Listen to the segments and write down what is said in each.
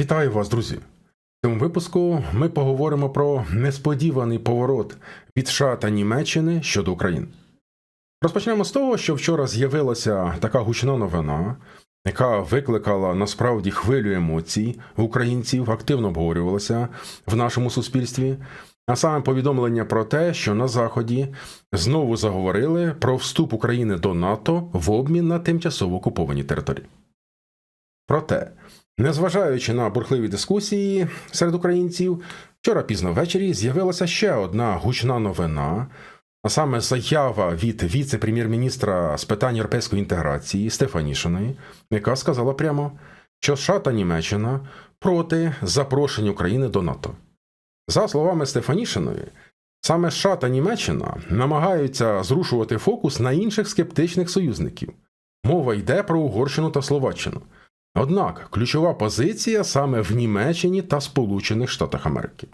Вітаю вас, друзі! В цьому випуску ми поговоримо про несподіваний поворот від США та Німеччини щодо України. Розпочнемо з того, що вчора з'явилася така гучна новина, яка викликала насправді хвилю емоцій українців, активно обговорювалася в нашому суспільстві. А саме повідомлення про те, що на Заході знову заговорили про вступ України до НАТО в обмін на тимчасово окуповані території. Проте, незважаючи на бурхливі дискусії серед українців, вчора пізно ввечері з'явилася ще одна гучна новина, а саме заява від віце-прем'єр-міністра з питань європейської інтеграції Стефанішиної, яка сказала прямо, що США та Німеччина проти запрошення України до НАТО. За словами Стефанішиної, саме США та Німеччина намагаються зрушувати фокус на інших скептичних союзників. Мова йде про Угорщину та Словаччину. Однак ключова позиція саме в Німеччині та Сполучених Штатах Америки.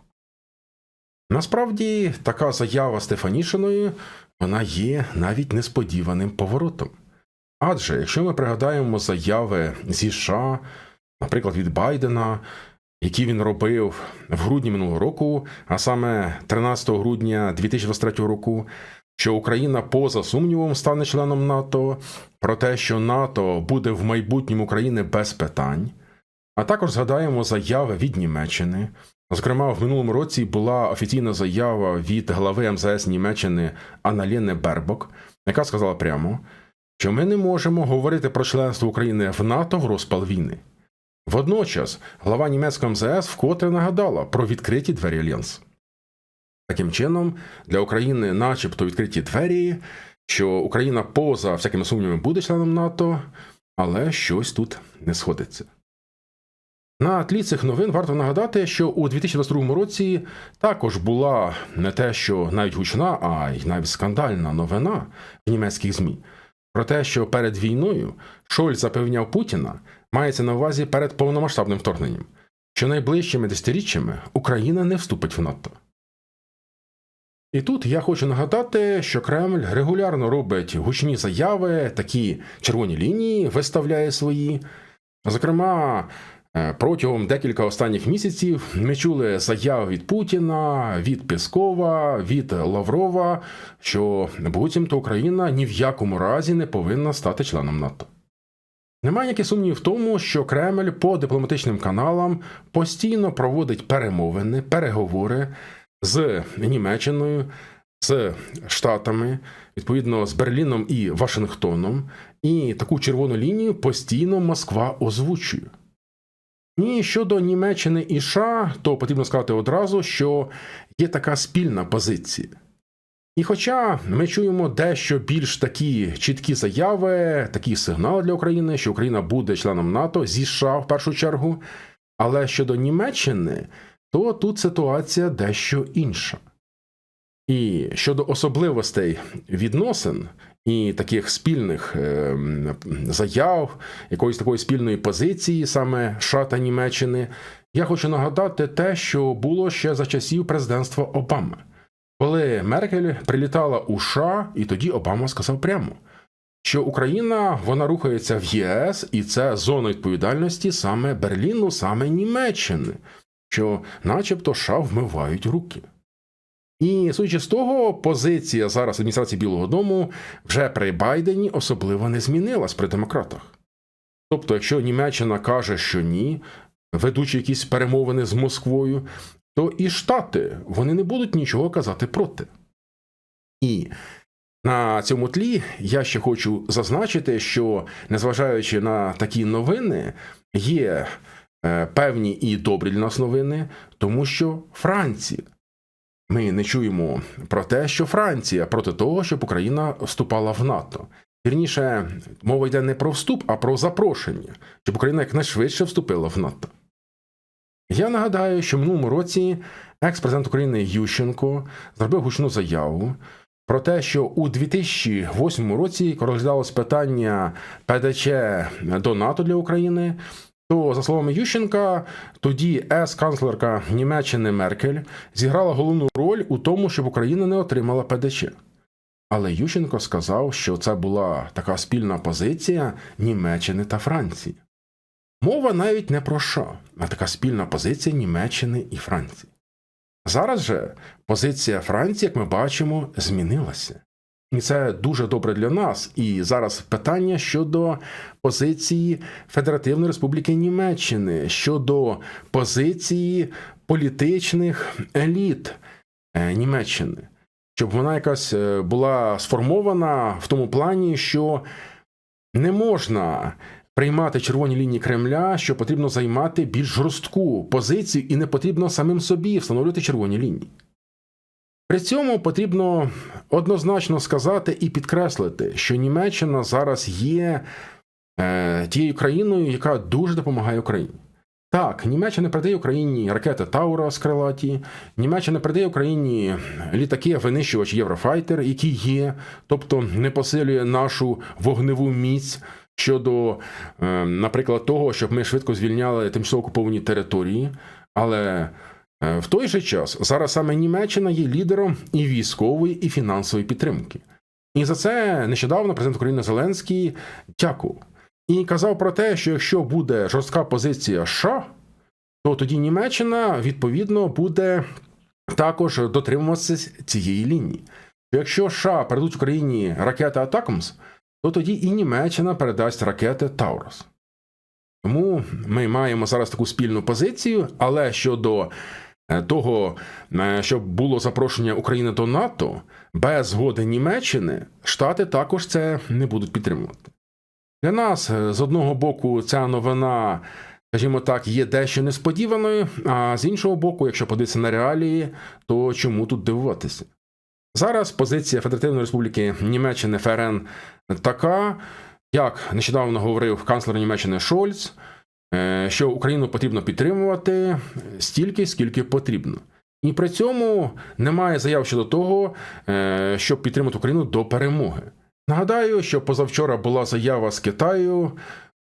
Насправді, така заява Стефанішиної вона є навіть несподіваним поворотом. Адже якщо ми пригадаємо заяви зі США, наприклад, від Байдена, які він робив в грудні минулого року, а саме 13 грудня 2023 року, що Україна поза сумнівом стане членом НАТО, про те, що НАТО буде в майбутньому України без питань, а також згадаємо заяви від Німеччини. Зокрема, в минулому році була офіційна заява від глави МЗС Німеччини Аналіни Бербок, яка сказала прямо, що ми не можемо говорити про членство України в НАТО в розпал війни. Водночас глава німецького МЗС вкотре нагадала про відкриті двері Альянсу. Таким чином, для України, начебто, відкриті двері, що Україна поза всякими сумнівами буде членом НАТО, але щось тут не сходиться. На тлі цих новин варто нагадати, що у 2022 році також була не те, що навіть гучна, а й навіть скандальна новина в німецьких ЗМІ про те, що перед війною Шольц запевняв Путіна, мається на увазі перед повномасштабним вторгненням, що найближчими десятиріччями Україна не вступить в НАТО. І тут я хочу нагадати, що Кремль регулярно робить гучні заяви, такі червоні лінії виставляє свої. Зокрема, е, протягом декілька останніх місяців ми чули заяви від Путіна, від Пескова, від Лаврова, що буцімто Україна ні в якому разі не повинна стати членом НАТО. Немає ніяких сумнів в тому, що Кремль по дипломатичним каналам постійно проводить перемовини, переговори з Німеччиною, з Штатами, відповідно з Берліном і Вашингтоном, і таку червону лінію постійно Москва озвучує. І щодо Німеччини і США, то потрібно сказати одразу, що є така спільна позиція. І хоча ми чуємо дещо більш такі чіткі заяви, такі сигнали для України, що Україна буде членом НАТО зі США в першу чергу, але щодо Німеччини, то тут ситуація дещо інша. І щодо особливостей відносин і таких спільних е, заяв, якоїсь такої спільної позиції, саме США та Німеччини, я хочу нагадати те, що було ще за часів президентства Обами, коли Меркель прилітала у США, і тоді Обама сказав прямо. Що Україна вона рухається в ЄС, і це зона відповідальності саме Берліну, саме Німеччини що, начебто, США вмивають руки. І судячи з того, позиція зараз адміністрації Білого Дому вже при Байдені особливо не змінилась при демократах. Тобто, якщо Німеччина каже, що ні, ведучи якісь перемовини з Москвою, то і Штати вони не будуть нічого казати проти. І на цьому тлі я ще хочу зазначити, що незважаючи на такі новини, є певні і добрі для нас новини, тому що Франція. Ми не чуємо про те, що Франція проти того, щоб Україна вступала в НАТО. Вірніше, мова йде не про вступ, а про запрошення, щоб Україна якнайшвидше вступила в НАТО. Я нагадаю, що в минулому році екс-президент України Ющенко зробив гучну заяву про те, що у 2008 році, розглядалось питання ПДЧ до НАТО для України, то, за словами Ющенка, тоді ес-канцлерка Німеччини Меркель зіграла головну роль у тому, щоб Україна не отримала ПДЧ. Але Ющенко сказав, що це була така спільна позиція Німеччини та Франції. Мова навіть не про США, а така спільна позиція Німеччини і Франції. Зараз же позиція Франції, як ми бачимо, змінилася. І це дуже добре для нас. І зараз питання щодо позиції Федеративної Республіки Німеччини, щодо позиції політичних еліт е, Німеччини, щоб вона якась е, була сформована в тому плані, що не можна приймати червоні лінії Кремля, що потрібно займати більш жорстку позицію, і не потрібно самим собі встановлювати червоні лінії. При цьому потрібно однозначно сказати і підкреслити, що Німеччина зараз є е, тією країною, яка дуже допомагає Україні. Так, Німеччина передає Україні ракети Таура з крилаті, Німеччина передає Україні літаки, винищувач Єврофайтер, які є, тобто не посилює нашу вогневу міць щодо, е, наприклад, того, щоб ми швидко звільняли тимчасово окуповані території. Але в той же час зараз саме Німеччина є лідером і військової, і фінансової підтримки. І за це нещодавно президент України Зеленський дякував. І казав про те, що якщо буде жорстка позиція США, то тоді Німеччина відповідно буде також дотримуватися цієї лінії. Якщо США передуть Україні ракети Атакамс, то тоді і Німеччина передасть ракети Таурус. Тому ми маємо зараз таку спільну позицію, але щодо е, того, е, щоб було запрошення України до НАТО без згоди Німеччини, Штати також це не будуть підтримувати. Для нас е, з одного боку ця новина, скажімо так, є дещо несподіваною, а з іншого боку, якщо подивитися на реалії, то чому тут дивуватися? Зараз позиція Федеративної Республіки Німеччини ФРН така, як нещодавно говорив канцлер Німеччини Шольц, е, що Україну потрібно підтримувати стільки, скільки потрібно. І при цьому немає заяв щодо того, е, щоб підтримати Україну до перемоги. Нагадаю, що позавчора була заява з Китаю,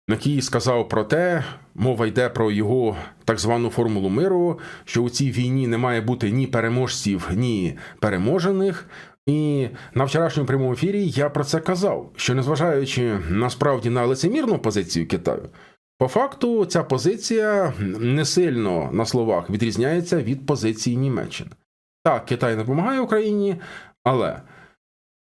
який сказав про те, мова йде про його так звану формулу миру, що у цій війні не має бути ні переможців, ні переможених. І на вчорашньому прямому ефірі я про це казав, що незважаючи насправді на лицемірну позицію Китаю, по факту ця позиція не сильно на словах відрізняється від позиції Німеччини. Так, Китай не допомагає Україні, але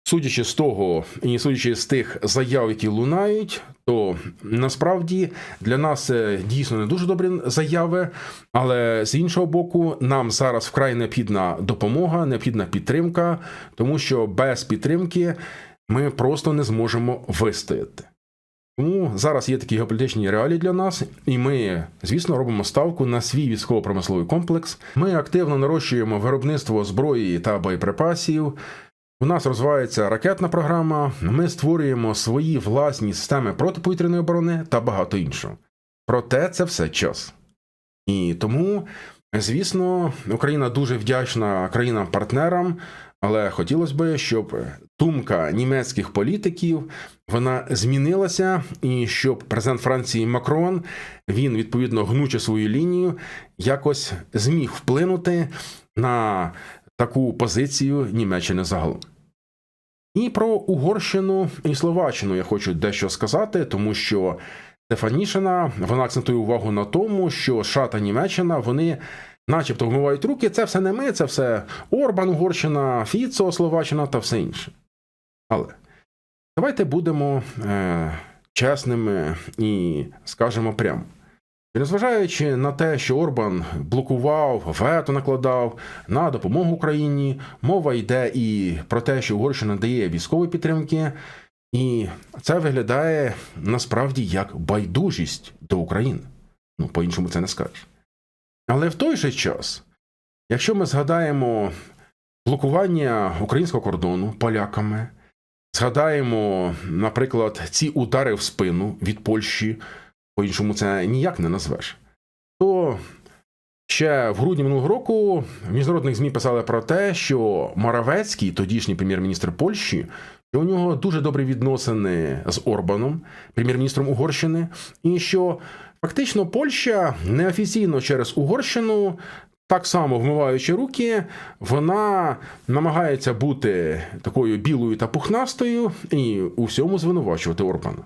судячи з того і судячи з тих заяв, які лунають, то насправді для нас дійсно не дуже добрі заяви. Але з іншого боку, нам зараз вкрай необхідна допомога, необхідна підтримка, тому що без підтримки ми просто не зможемо вистояти. Тому зараз є такі геополітичні реалії для нас, і ми, звісно, робимо ставку на свій військово-промисловий комплекс. Ми активно нарощуємо виробництво зброї та боєприпасів. У нас розвивається ракетна програма. Ми створюємо свої власні системи протиповітряної оборони та багато іншого. Проте це все час. І тому, звісно, Україна дуже вдячна країнам-партнерам, але хотілося б, щоб думка німецьких політиків вона змінилася, і щоб президент Франції Макрон він відповідно гнучи свою лінію, якось зміг вплинути на таку позицію Німеччини загалом. І про Угорщину і Словаччину я хочу дещо сказати, тому що Стефанішина вона акцентує увагу на тому, що США та Німеччина вони начебто вмивають руки. Це все не ми, це все Орбан, Угорщина, Фіцо, Словаччина та все інше. Але давайте будемо е, чесними і скажемо прямо. Незважаючи на те, що Орбан блокував, вето накладав на допомогу Україні, мова йде і про те, що Угорщина дає військові підтримки, і це виглядає насправді як байдужість до України. Ну, по-іншому це не скажеш. Але в той же час, якщо ми згадаємо блокування українського кордону поляками, згадаємо, наприклад, ці удари в спину від Польщі по-іншому це ніяк не назвеш. То ще в грудні минулого року в міжнародних ЗМІ писали про те, що Моравецький, тодішній прем'єр-міністр Польщі, що у нього дуже добрі відносини з Орбаном, прем'єр-міністром Угорщини, і що фактично Польща неофіційно через Угорщину. Так само вмиваючи руки, вона намагається бути такою білою та пухнастою і у всьому звинувачувати Орбана.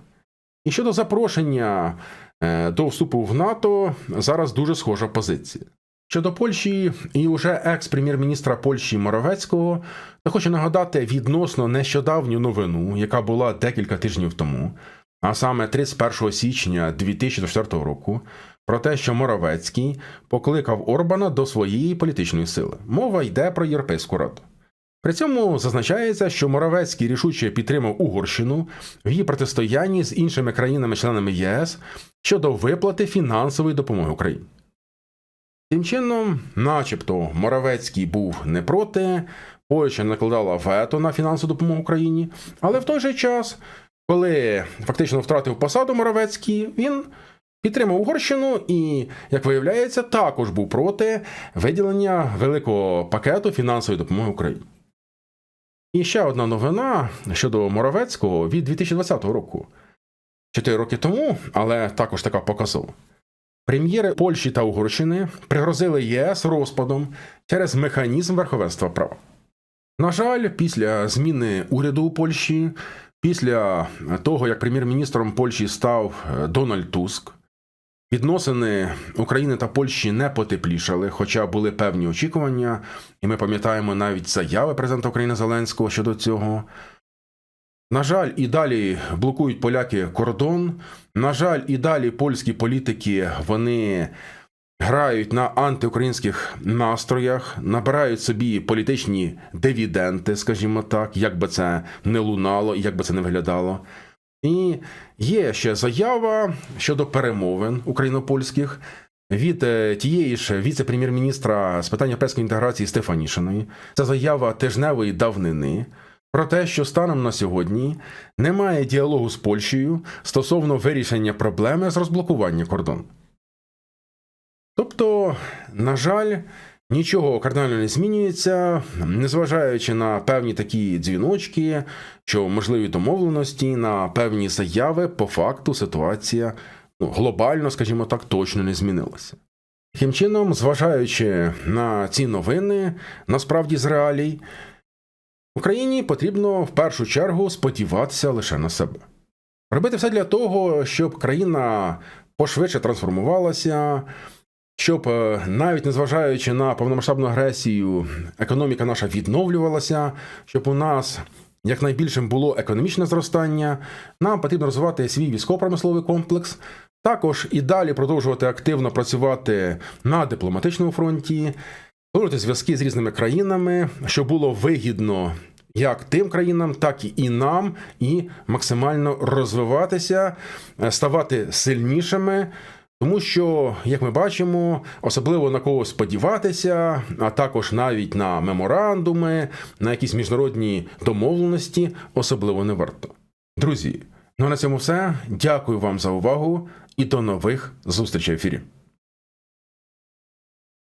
І щодо запрошення е, до вступу в НАТО, зараз дуже схожа позиція. Щодо Польщі і уже екс-прем'єр-міністра Польщі Моровецького, то хочу нагадати відносно нещодавню новину, яка була декілька тижнів тому, а саме 31 січня 2004 року, про те, що Моровецький покликав Орбана до своєї політичної сили. Мова йде про Європейську раду. При цьому зазначається, що Моровецький рішуче підтримав Угорщину в її протистоянні з іншими країнами-членами ЄС щодо виплати фінансової допомоги Україні. Тим чином, начебто, Моровецький був не проти, Польща накладала вето на фінансову допомогу Україні, але в той же час, коли фактично втратив посаду Моровецький, він підтримав Угорщину і, як виявляється, також був проти виділення великого пакету фінансової допомоги Україні. І ще одна новина щодо Моровецького від 2020 року. Чотири роки тому, але також така показова. Прем'єри Польщі та Угорщини пригрозили ЄС розпадом через механізм верховенства права. На жаль, після зміни уряду у Польщі, після того, як прем'єр-міністром Польщі став е, Дональд Туск, відносини України та Польщі не потеплішали, хоча були певні очікування, і ми пам'ятаємо навіть заяви президента України Зеленського щодо цього. На жаль, і далі блокують поляки кордон. На жаль, і далі польські політики вони грають на антиукраїнських настроях, набирають собі політичні дивіденти, скажімо так, як би це не лунало як би це не виглядало. І є ще заява щодо перемовин україно-польських від е, тієї ж віце-прем'єр-міністра з питань європейської інтеграції Стефанішиної. Це заява тижневої давнини про те, що станом на сьогодні немає діалогу з Польщею стосовно вирішення проблеми з розблокування кордону. Тобто, на жаль, нічого кардинально не змінюється, незважаючи на певні такі дзвіночки, що можливі домовленості, на певні заяви, по факту ситуація ну, глобально, скажімо так, точно не змінилася. Таким чином, зважаючи на ці новини, насправді з реалій, Україні потрібно в першу чергу сподіватися лише на себе. Робити все для того, щоб країна пошвидше трансформувалася, щоб е, навіть незважаючи на повномасштабну агресію, економіка наша відновлювалася, щоб у нас якнайбільшим було економічне зростання, нам потрібно розвивати свій військово-промисловий комплекс, також і далі продовжувати активно працювати на дипломатичному фронті, створювати зв'язки з різними країнами, що було вигідно як тим країнам, так і нам, і максимально розвиватися, е, ставати сильнішими. Тому що, як ми бачимо, особливо на когось сподіватися, а також навіть на меморандуми, на якісь міжнародні домовленості, особливо не варто. Друзі, ну а на цьому все. Дякую вам за увагу і до нових зустрічей в ефірі.